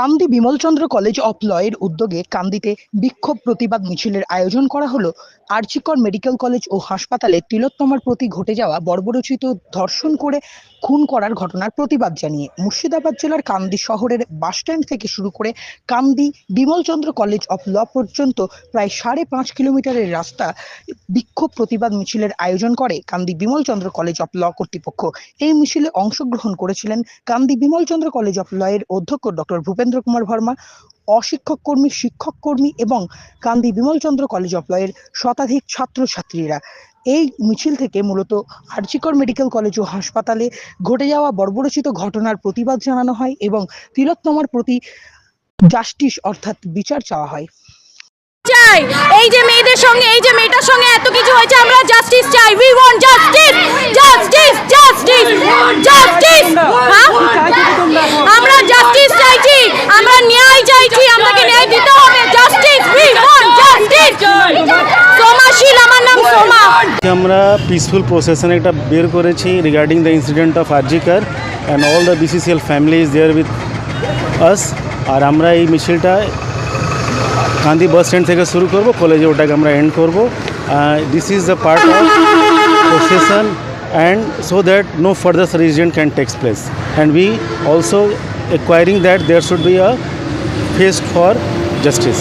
Kandi Bimalchandra college of লয়ের উদ্যোগে কান্দিতে বিক্ষোভ প্রতিবাদ মিছিলের আয়োজন করা হলো। আরজিকর মেডিকেল কলেজ ও হাসপাতালে তিলোত্তমার প্রতি ঘটে যাওয়া বর্বরচিত ধর্ষণ করে খুন করার ঘটনার প্রতিবাদ জানিয়ে মুর্শিদাবাদ জেলার কান্দি শহরের বাসস্ট্যান্ড থেকে শুরু করে Kandi Bimalchandra college of law পর্যন্ত প্রায় সাড়ে পাঁচ কিলোমিটারের রাস্তা বিক্ষোভ প্রতিবাদ মিছিলের আয়োজন করে Kandi Bimalchandra college of law কর্তৃপক্ষ। এই মিছিলে অংশগ্রহণ করেছিলেন কান্দি বিমলচন্দ্র কলেজ অফ এর অধ্যক্ষ ডক্টর ভূপেন্দ্র কুমার ভর্মা, অশিক্ষক কর্মী, শিক্ষক কর্মী এবং কান্দি বিমলচন্দ্র কলেজ অফ লয়ের শতাধিক ছাত্রছাত্রীরা। এই মিছিল থেকে মূলত আরজিকর মেডিকেল কলেজ ও হাসপাতালে ঘটে যাওয়া বর্বরচিত ঘটনার প্রতিবাদ জানানো হয় এবং তিলোত্তমার প্রতি জাস্টিস অর্থাৎ বিচার চাওয়া হয়। চাই, এই যে মেয়েদের সঙ্গে, এই যে মেয়েটার সঙ্গে এত কিছু হয়েছে, আমরা জাস্টিস চাই। We want justice justice justice justice আমরা জাস্টিস চাইছি আমরা ন্যায় চাইছি আমাকে ন্যায় দিতে হবে justice we want justice Somashil আমার নাম সোমা আমরা পিসফুল প্রসেশন একটা বের করেছি regarding the incident of RG Kar and all the BCCL family is there with us আর আমরা এই মিছিলটা গান্ধী বাস স্ট্যান্ড থেকে শুরু করব কলেজে ওটাকে আমরা এন্ড করব। This is the part of procession and so that no further reason can takes place and we also acquiring that there should be a fest for justice